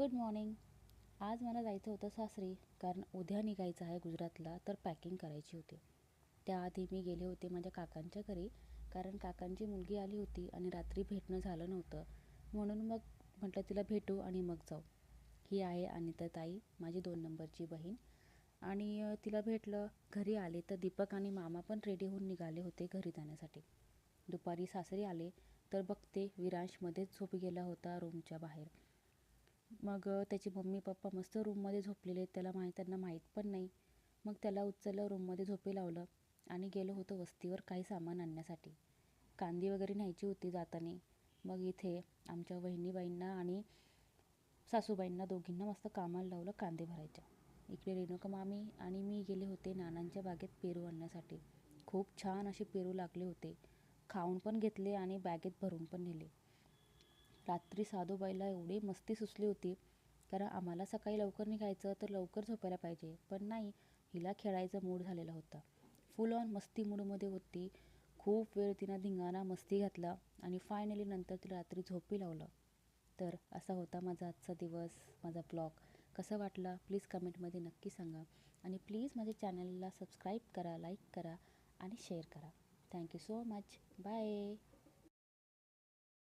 Good morning आज मला जायचं होतं सासरी कारण उद्या निघायचं आहे गुजरातला तर पॅकिंग करायची होती. त्याआधी मी गेले होते माझ्या काकांच्या घरी कारण काकांची मुलगी आली होती आणि रात्री भेटणं झालं नव्हतं. म्हणून मग म्हटलं तिला भेटू आणि मग जाऊ. ही आहे अनिता ताई माझी दोन नंबरची बहीण. आणि तिला भेटलं. घरी आले तर दीपक आणि मामा पण रेडी होऊन निघाले होते घरी जाण्यासाठी. दुपारी सासरी आले तर बघते विरांशमध्येच झोप गेला होता रूमच्या बाहेर. मग त्याची मम्मी पप्पा मस्त रूममध्ये झोपलेले त्याला माहीत त्यांना माहीत पण नाही. मग त्याला उचललं रूममध्ये झोपे लावलं आणि गेलो होतो वस्तीवर काही सामान आणण्यासाठी. कांदी वगैरे न्यायची होती जाताना. मग इथे आमच्या वहिनीबाईंना आणि सासूबाईंना दोघींना मस्त कामाला लावलं कांदे भरायच्या. इकडे रेणुका मामी आणि मी गेले होते नानांच्या बागेत पेरू आणण्यासाठी. खूप छान असे पेरू लागले होते. खाऊन पण घेतले आणि बॅगेत भरून पण नेले. रात्री साधूबाईला एवढी मस्ती सुचली होती. कारण आम्हाला सकाळी लवकर निघायचं तर लवकर झोपायला पाहिजे. पण नाही हिला खेळायचा मूड झालेला होता. फुल ऑन मस्ती मूडमध्ये होती. खूप वेळ तिनं धिंगाणा मस्ती घातला आणि फायनली नंतर तिला रात्री झोपी लावलं. तर असा होता माझा आजचा दिवस माझा ब्लॉग. कसा वाटला? प्लीज कमेंटमध्ये नक्की सांगा. आणि प्लीज माझ्या चॅनलला सबस्क्राईब करा लाईक करा आणि शेअर करा. Thank you so much. Bye.